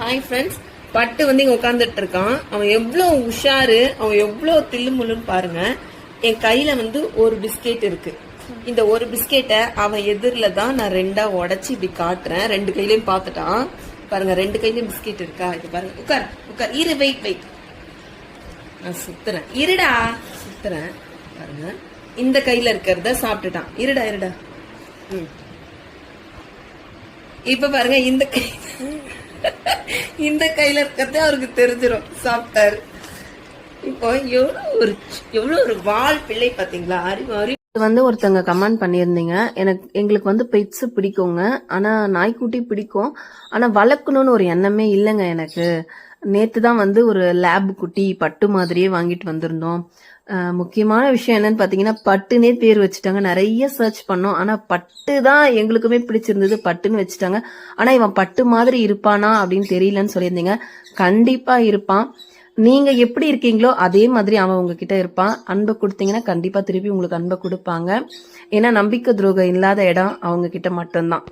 Hi friends பட்டு வந்து இங்க உட்காந்துட்டு இருக்கான். அவன் எவ்வளவு உஷாரு அவன் எவ்வளவு தில்லுமுள்ளுன்னு பாருங்க. என் கையில வந்து ஒரு பிஸ்கெட் இருக்கு. இந்த ஒரு பிஸ்கெட்டை அவன் எதிரில தான் நான் ரெண்டா உடச்சி இப்படி காட்டுறேன். ரெண்டு கையிலயும் பார்த்துட்டான். பாருங்க ரெண்டு கையிலயும் பிஸ்கெட் இருக்கா? இது பாருங்க உட்கார் உட்கார். இரு வெயிட் வெயிட் நான் சுத்துறேன். இருடா. சுத்துறேன். பாருங்க. இந்த கையில இருக்கிறத சாப்பிட்டுட்டான். இருடா இருடா. ம். இப்ப பாருங்க இந்த கை இந்த கையில இருக்கிறது அவருக்கு தெரிஞ்சிடும் சாப்பிட்டாரு. இப்போ எவ்வளவு ஒரு எவ்வளவு ஒரு வாழ் பிள்ளை பாத்தீங்களா அறிவு அறிவு வந்து ஒருத்தங்க கமெண்ட் பண்ணியிருந்தீங்க. எனக்கு எங்களுக்கு வந்து பெட்ஸ் பிடிக்குங்க. ஆனால் நாய்க்குட்டி பிடிக்கும். ஆனால் வளர்க்கணும்னு ஒரு எண்ணமே இல்லைங்க எனக்கு. நேற்று தான் வந்து ஒரு லேப் குட்டி பட்டு மாதிரியே வாங்கிட்டு வந்திருந்தோம். முக்கியமான விஷயம் என்னன்னு பார்த்தீங்கன்னா பட்டுனே பேர் வச்சுட்டாங்க. நிறைய சர்ச் பண்ணோம். ஆனால் பட்டு தான் எங்களுக்குமே பிடிச்சிருந்தது. பட்டுன்னு வச்சுட்டாங்க. ஆனால் இவன் பட்டு மாதிரி இருப்பானா அப்படின்னு தெரியலன்னு சொல்லியிருந்தீங்க. கண்டிப்பாக இருப்பான். நீங்க எப்படி இருக்கீங்களோ அதே மாதிரி அவன் உங்ககிட்ட இருப்பான். அன்பை கொடுத்தீங்கன்னா கண்டிப்பா திருப்பி உங்களுக்கு அன்பை கொடுப்பாங்க. ஏன்னா நம்பிக்கை துரோகம் இல்லாத இடம் அவங்க கிட்ட மட்டும்தான்.